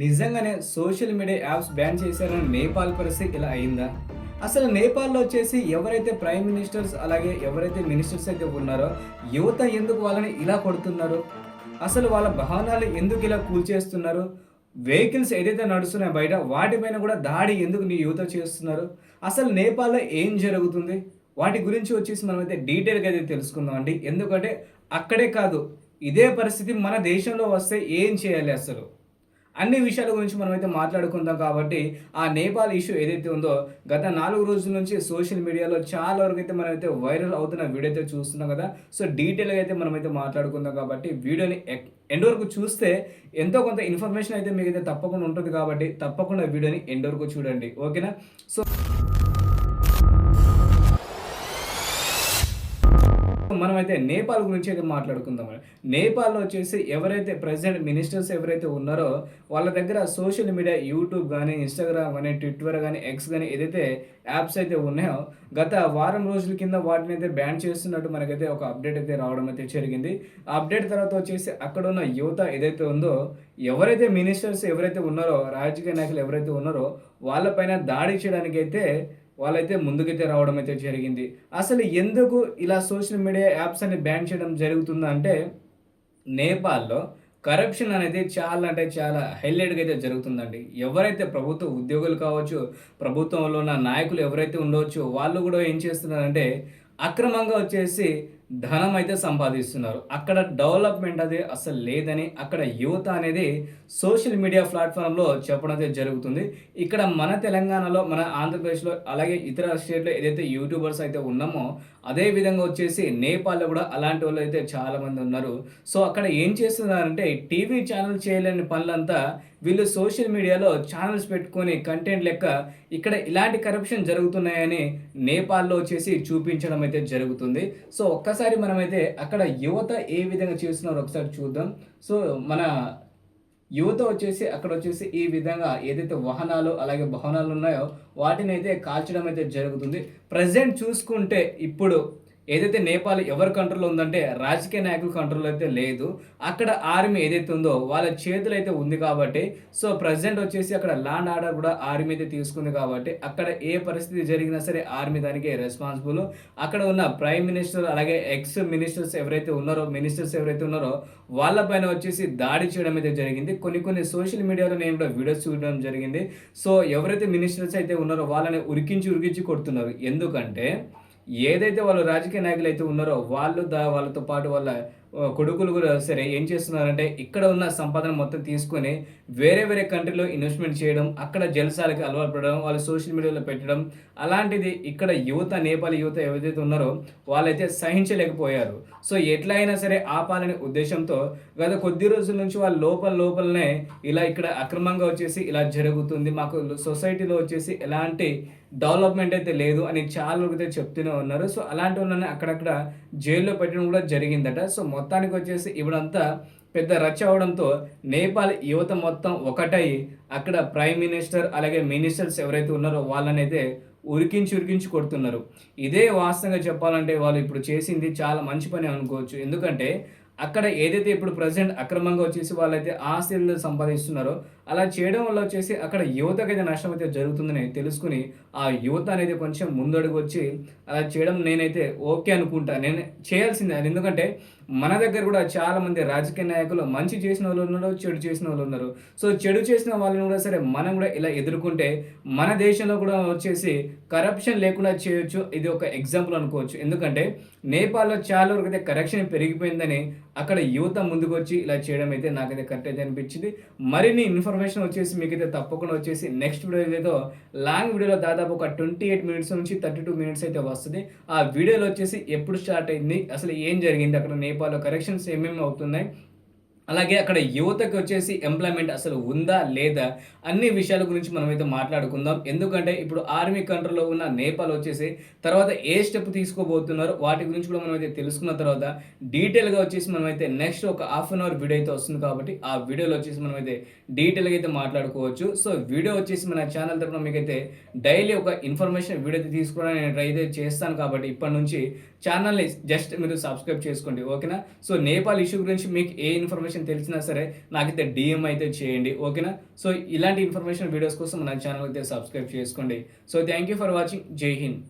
నిజంగానే social media apps ban చేశారని నేపాల్ పరిస్థితి ఇలా అయిందా? అసలు నేపాల్లో వచ్చేసి ఎవరైతే ప్రైమ్ మినిస్టర్స్ అలాగే ఎవరైతే మినిస్టర్స్ అయితే ఉన్నారో యువత ఎందుకు వాళ్ళని ఇలా కొడుతున్నారు? అసలు వాళ్ళ భవనాలు ఎందుకు ఇలా కూల్చేస్తున్నారు? వెహికల్స్ ఏదైతే నడుస్తున్నాయో బయట వాటిపైన కూడా దాడి ఎందుకు నీ యువత చేస్తున్నారు? అసలు నేపాల్లో ఏం జరుగుతుంది? వాటి గురించి వచ్చేసి మనమైతే డీటెయిల్గా అయితే తెలుసుకుందాం అండి. ఎందుకంటే అక్కడే కాదు ఇదే పరిస్థితి మన దేశంలో వస్తే ఏం చేయాలి అసలు? అన్ని విషయాల గురించి మనమైతే మాట్లాడుకుందాం కాబట్టి ఆ నేపాల్ ఇష్యూ ఏదైతే ఉందో గత నాలుగు రోజుల నుంచి సోషల్ మీడియాలో చాలా వరకు అయితే మనమైతే వైరల్ అవుతున్న వీడియో అయితే చూస్తున్నాం కదా. సో డీటెయిల్గా అయితే మనమైతే మాట్లాడుకుందాం కాబట్టి వీడియోని ఎండ్ వరకు చూస్తే ఎంతో కొంత ఇన్ఫర్మేషన్ అయితే మీకు అయితే తప్పకుండా ఉంటుంది కాబట్టి తప్పకుండా వీడియోని ఎండ్ వరకు చూడండి. ఓకేనా? సో మనమైతే నేపాల్ గురించి అయితే మాట్లాడుకుందాం. నేపాల్లో వచ్చేసి ఎవరైతే ప్రెసిడెంట్ మినిస్టర్స్ ఎవరైతే ఉన్నారో వాళ్ళ దగ్గర సోషల్ మీడియా యూట్యూబ్ కానీ ఇన్స్టాగ్రామ్ కానీ ట్విట్టర్ కానీ ఎక్స్ కానీ ఏదైతే యాప్స్ అయితే ఉన్నాయో గత వారం రోజుల కింద వాటిని అయితే బ్యాన్ చేస్తున్నట్టు మనకైతే ఒక అప్డేట్ అయితే రావడం అయితే జరిగింది. ఆ అప్డేట్ తర్వాత వచ్చేసి అక్కడ ఉన్న యువత ఏదైతే ఉందో ఎవరైతే మినిస్టర్స్ ఎవరైతే ఉన్నారో రాజకీయ నాయకులు ఎవరైతే ఉన్నారో వాళ్ళపైన దాడి చేయడానికి అయితే వాళ్ళైతే ముందుకైతే రావడం అయితే జరిగింది. అసలు ఎందుకు ఇలా సోషల్ మీడియా యాప్స్ అని బ్యాన్ చేయడం జరుగుతుందంటే నేపాల్లో కరప్షన్ అనేది చాలా అంటే చాలా హైలైట్గా అయితే జరుగుతుందండి. ఎవరైతే ప్రభుత్వ ఉద్యోగులు కావచ్చు ప్రభుత్వంలో ఉన్న నాయకులు ఎవరైతే ఉండవచ్చు వాళ్ళు కూడా ఏం చేస్తున్నారంటే అక్రమంగా వచ్చేసి ధనం అయితే సంపాదిస్తున్నారు. అక్కడ డెవలప్మెంట్ అది అసలు లేదని అక్కడ యువత అనేది సోషల్ మీడియా ప్లాట్ఫామ్లో చెప్పడం అయితే జరుగుతుంది. ఇక్కడ మన తెలంగాణలో మన ఆంధ్రప్రదేశ్లో అలాగే ఇతర స్టేట్లో ఏదైతే యూట్యూబర్స్ అయితే ఉన్నామో అదే విధంగా వచ్చేసి నేపాల్లో కూడా అలాంటి వాళ్ళు అయితే చాలామంది ఉన్నారు. సో అక్కడ ఏం చేస్తున్నారంటే టీవీ ఛానల్ చేయలేని పనులంతా వీళ్ళు సోషల్ మీడియాలో ఛానల్స్ పెట్టుకొని కంటెంట్ లెక్క ఇక్కడ ఇలాంటి కరప్షన్ జరుగుతున్నాయని నేపాల్లో వచ్చేసి చూపించడం అయితే జరుగుతుంది. సో ఒక్కసారి మనమైతే అక్కడ యువత ఏ విధంగా చేస్తున్నారో ఒకసారి చూద్దాం. సో మన యువత వచ్చేసి అక్కడ వచ్చేసి ఈ విధంగా ఏదైతే వాహనాలు అలాగే భవనాలు ఉన్నాయో వాటిని అయితే కాల్చడం అయితే జరుగుతుంది. ప్రజెంట్ చూసుకుంటే ఇప్పుడు ఏదైతే నేపాల్ ఎవరి కంట్రోల్లో ఉందంటే రాజకీయ నాయకుల కంట్రోల్ అయితే లేదు. అక్కడ ఆర్మీ ఏదైతే ఉందో వాళ్ళ చేతులు అయితే ఉంది కాబట్టి సో ప్రజెంట్ వచ్చేసి అక్కడ ల్యాండ్ ఆర్డర్ కూడా ఆర్మీ అయితే తీసుకుంది కాబట్టి అక్కడ ఏ పరిస్థితి జరిగినా సరే ఆర్మీ దానికి రెస్పాన్సిబుల్ అక్కడ ఉన్న ప్రైమ్ మినిస్టర్ అలాగే ఎక్స్ మినిస్టర్స్ ఎవరైతే ఉన్నారో మినిస్టర్స్ ఎవరైతే ఉన్నారో వాళ్ళపైన వచ్చేసి దాడి చేయడం అయితే జరిగింది. కొన్ని కొన్ని సోషల్ మీడియాలో నేను కూడా వీడియోస్ చూడడం జరిగింది. సో ఎవరైతే మినిస్టర్స్ అయితే ఉన్నారో వాళ్ళని ఉరికించి ఉరికించి కొడుతున్నారు. ఎందుకంటే ఏదైతే వాళ్ళు రాజకీయ నాయకులు అయితే ఉన్నారో వాళ్ళు దా వాళ్ళతో పాటు వాళ్ళ కొడుకులు కూడా సరే ఏం చేస్తున్నారంటే ఇక్కడ ఉన్న సంపాదన మొత్తం తీసుకొని వేరే వేరే కంట్రీలో ఇన్వెస్ట్మెంట్ చేయడం అక్కడ జలసాలకి అలవాటు పడడం వాళ్ళు సోషల్ మీడియాలో పెట్టడం అలాంటిది ఇక్కడ యువత నేపాల్ యువత ఎవరైతే ఉన్నారో వాళ్ళైతే సహించలేకపోయారు. సో ఎట్లా అయినా సరే ఆపాలనే ఉద్దేశంతో గత కొద్ది రోజుల నుంచి వాళ్ళ లోపల లోపలనే ఇలా ఇక్కడ అక్రమంగా వచ్చేసి ఇలా జరుగుతుంది మాకు సొసైటీలో వచ్చేసి ఎలాంటి డెవలప్మెంట్ అయితే లేదు అని చాలా వరకు అయితే చెప్తూనే ఉన్నారు. సో అలాంటి వాళ్ళని అక్కడక్కడ జైల్లో పెట్టడం కూడా జరిగిందట. సో మొత్తానికి వచ్చేసి ఇవిడంతా పెద్ద రచ్చ అవడంతో నేపాల్ యువత మొత్తం ఒకటై అక్కడ ప్రైమ్ మినిస్టర్ అలాగే మినిస్టర్స్ ఎవరైతే ఉన్నారో వాళ్ళని అయితే ఉరికించి ఉరికించి కొడుతున్నారు. ఇదే వాస్తవంగా చెప్పాలంటే వాళ్ళు ఇప్పుడు చేసింది చాలా మంచి పని అనుకోవచ్చు. ఎందుకంటే అక్కడ ఏదైతే ఇప్పుడు ప్రజెంట్ అక్రమంగా వచ్చేసి వాళ్ళైతే ఆస్తులు సంపాదిస్తున్నారో అలా చేయడం వల్ల వచ్చేసి అక్కడ యువతకు అయితే నష్టం అయితే జరుగుతుందని తెలుసుకుని ఆ యువత అనేది కొంచెం ముందడుగు వచ్చి అలా చేయడం నేనైతే ఓకే అనుకుంటా. నేను చేయాల్సిందే. అది ఎందుకంటే మన దగ్గర కూడా చాలా మంది రాజకీయ నాయకులు మంచి చేసిన వాళ్ళు ఉన్నారు చెడు చేసిన వాళ్ళు ఉన్నారు. సో చెడు చేసిన వాళ్ళని కూడా సరే మనం కూడా ఇలా ఎదుర్కొంటే మన దేశంలో కూడా వచ్చేసి కరప్షన్ లేకుండా చేయొచ్చు. ఇది ఒక ఎగ్జాంపుల్ అనుకోవచ్చు. ఎందుకంటే నేపాల్లో చాలా వరకు అయితే కరప్షన్ పెరిగిపోయిందని అక్కడ యువత ముందుకు వచ్చి ఇలా చేయడం అయితే నాకైతే కరెక్ట్ అయితే అనిపించింది. మరిన్ని ఇన్ఫర్మేషన్ వచ్చేసి మీకైతే తప్పకుండా వచ్చేసి నెక్స్ట్ వీడియో ఏదో లాంగ్ వీడియోలో దాదాపు ఒక ట్వంటీ ఎయిట్ మినిట్స్ నుంచి థర్టీ టూ మినిట్స్ అయితే వస్తుంది. ఆ వీడియోలో వచ్చేసి ఎప్పుడు స్టార్ట్ అయింది అసలు ఏం జరిగింది అక్కడ నేపాల్లో కరెక్షన్స్ ఏమేమి అవుతున్నాయి అలాగే అక్కడ యువతకు వచ్చేసి ఎంప్లాయ్మెంట్ అసలు ఉందా లేదా అన్ని విషయాల గురించి మనమైతే మాట్లాడుకుందాం. ఎందుకంటే ఇప్పుడు ఆర్మీ కంట్రోల్లో ఉన్న నేపాల్ వచ్చేసి తర్వాత ఏ స్టెప్ తీసుకోబోతున్నారు వాటి గురించి కూడా మనమైతే తెలుసుకున్న తర్వాత డీటెయిల్గా వచ్చేసి మనమైతే నెక్స్ట్ ఒక హాఫ్ అన్ అవర్ వీడియో అయితే వస్తుంది కాబట్టి ఆ వీడియోలో వచ్చేసి మనమైతే డీటెయిల్గా అయితే మాట్లాడుకోవచ్చు. సో వీడియో వచ్చేసి మన ఛానల్ తరఫున మీకైతే డైలీ ఒక ఇన్ఫర్మేషన్ వీడియో అయితే తీసుకోవడానికి నేను ట్రై అయితే చేస్తాను కాబట్టి ఇప్పటి నుంచి ఛానల్ని జస్ట్ మీరు సబ్స్క్రైబ్ చేసుకోండి ఓకేనా సో నేపాల్ ఇష్యూ గురించి మీకు ఏ ఇన్ఫర్మేషన్ ఇన్ఫర్మేషన్ తెలిసినా సరే నాకైతే డిఎం అయితే చేయండి ఓకేనా? సో ఇలాంటి ఇన్ఫర్మేషన్ వీడియోస్ కోసం నా ఛానల్ అయితే సబ్స్క్రైబ్ చేసుకోండి. So thank you for watching. Jai Hind.